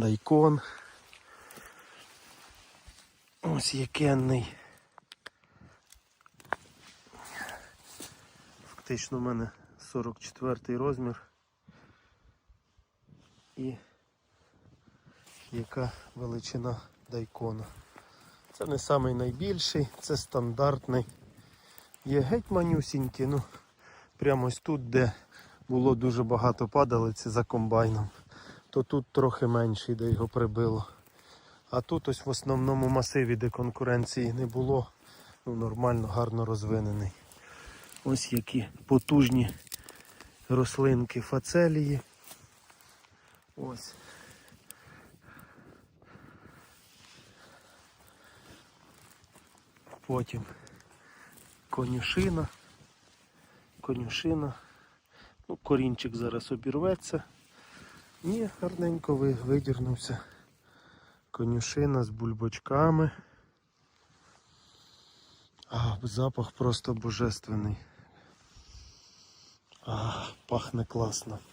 дайкон. Ось якенний. Фактично в мене 44 розмір. І яка величина дайкона. Це не самий найбільший, це стандартний. Є геть манюсінький, ну прямо ось тут, де було дуже багато падалиці за комбайном, то тут трохи менший, де його прибило. А тут ось в основному масиві, де конкуренції не було, ну нормально, гарно розвинений. Ось які потужні рослинки фацелії. Ось. Потім конюшина. Конюшина. Ну, корінчик зараз обірветься. Ні, гарненько видірнувся. Конюшина з бульбочками. А, запах просто божественний. А, пахне класно.